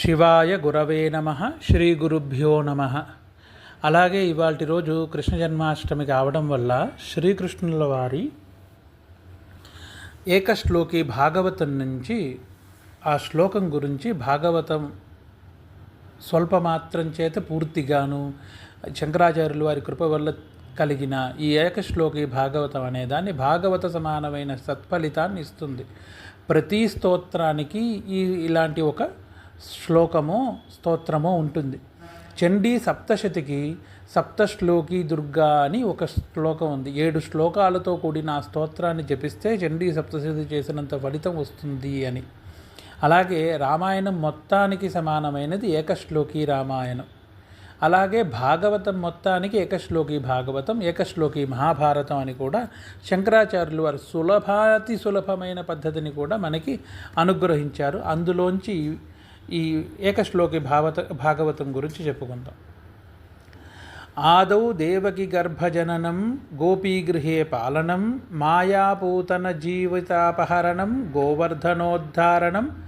శివాయ గురవే నమ శ్రీ గురుభ్యో నమ. అలాగే ఇవాటి రోజు కృష్ణ జన్మాష్టమి కావడం వల్ల శ్రీకృష్ణుల వారి ఏకశ్లోకి భాగవతం నుంచి ఆ శ్లోకం గురించి భాగవతం స్వల్పమాత్రం చేత పూర్తిగాను శంకరాచార్యులు వారి కృప వల్ల కలిగిన ఈ ఏకశ్లోకి భాగవతం అనే దాన్ని భాగవత సమానమైన సత్ఫలితాన్ని ఇస్తుంది. ప్రతి స్తోత్రానికి ఈ ఇలాంటి ఒక శ్లోకము స్తోత్రము ఉంటుంది. చండీ సప్తశతికి సప్తశ్లోకి దుర్గా అని ఒక శ్లోకం ఉంది. ఏడు శ్లోకాలతో కూడిన ఆ స్తోత్రాన్ని జపిస్తే చండీ సప్తశతి చేసినంత ఫలితం వస్తుంది అని. అలాగే రామాయణం మొత్తానికి సమానమైనది ఏకశ్లోకి రామాయణం. అలాగే భాగవతం మొత్తానికి ఏకశ్లోకి భాగవతం ఏకశ్లోకి మహాభారతం అని కూడా శంకరాచార్యులు వారు సులభాతి సులభమైన పద్ధతిని కూడా మనకి అనుగ్రహించారు. అందులోంచి ఈ ఏకశ్లోకి భావత భాగవతం గురించి చెప్పుకుందాం. ఆదౌ దేవకి గర్భజననం గోపీగృహే పాలనం మాయాపూతన జీవితాపహరణం గోవర్ధనోద్ధారణం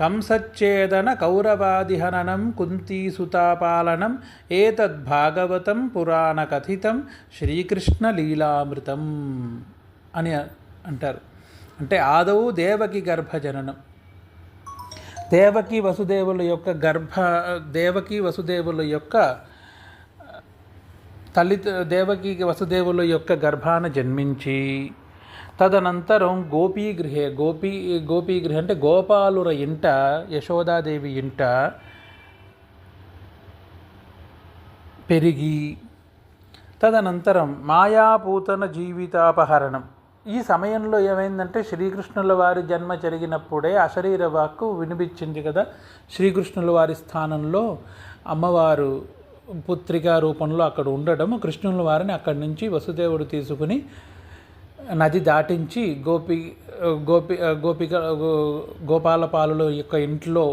కంసచ్ఛేదన కౌరవాదిహననం కుంతీసుతాపాలనం ఏతద్భాగవతం పురాణకథితం శ్రీకృష్ణలీలామృతం అని అంటారు. అంటే ఆదౌ దేవకి గర్భజననం. దేవకి వసుదేవుల యొక్క గర్భ దేవకి వసుదేవుల యొక్క తల్లి దేవకి వసుదేవుల యొక్క గర్భాన జన్మించి తదనంతరం గోపీగృహే గోపీ గృహ అంటే గోపాలుర ఇంట యశోదాదేవి ఇంట పెరిగి తదనంతరం మాయాపూతన జీవితాపహరణం. ఈ సమయంలో ఏమైందంటే శ్రీకృష్ణుల వారి జన్మ జరిగినప్పుడే అశరీర వాక్కు వినిపించింది కదా. శ్రీకృష్ణుల వారి స్థానంలో అమ్మవారు పుత్రికా రూపంలో అక్కడ ఉండడం కృష్ణుల వారిని అక్కడి నుంచి వసుదేవుడు తీసుకుని నది దాటించి గోపి గోపి గోపిక గోపాలపాలుల యొక్క ఇంట్లో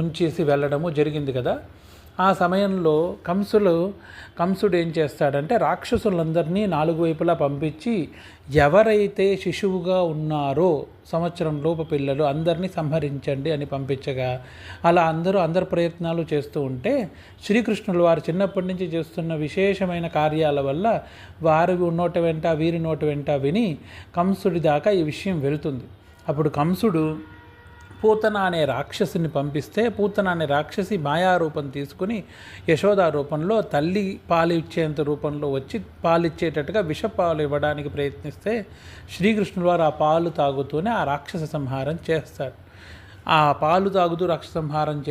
ఉంచేసి వెళ్ళడము జరిగింది కదా. ఆ సమయంలో కంసులు కంసుడు ఏం చేస్తాడంటే రాక్షసులందరినీ నాలుగు వైపులా పంపించి ఎవరైతే శిశువుగా ఉన్నారో సంవత్సరం లోపు పిల్లలు అందరినీ సంహరించండి అని పంపించగా అలా అందరూ అందరు ప్రయత్నాలు చేస్తూ ఉంటే శ్రీకృష్ణులు వారు చిన్నప్పటి నుంచి చేస్తున్న విశేషమైన కార్యాల వల్ల వారి నోట వెంట వీరి నోట వెంట విని కంసుడి దాకా ఈ విషయం వెళుతుంది. అప్పుడు కంసుడు పూతన అనే రాక్షసుని పంపిస్తే పూతన అనే రాక్షసి మాయారూపం తీసుకుని యశోద రూపంలో తల్లి పాలిచ్చేంత రూపంలో వచ్చి పాలిచ్చేటట్టుగా విషపాలు ఇవ్వడానికి ప్రయత్నిస్తే శ్రీకృష్ణుడు వారు ఆ పాలు తాగుతూనే ఆ రాక్షస సంహారం చేస్తాడు. ఆ పాలు తాగుతూ రాక్షస సంహారం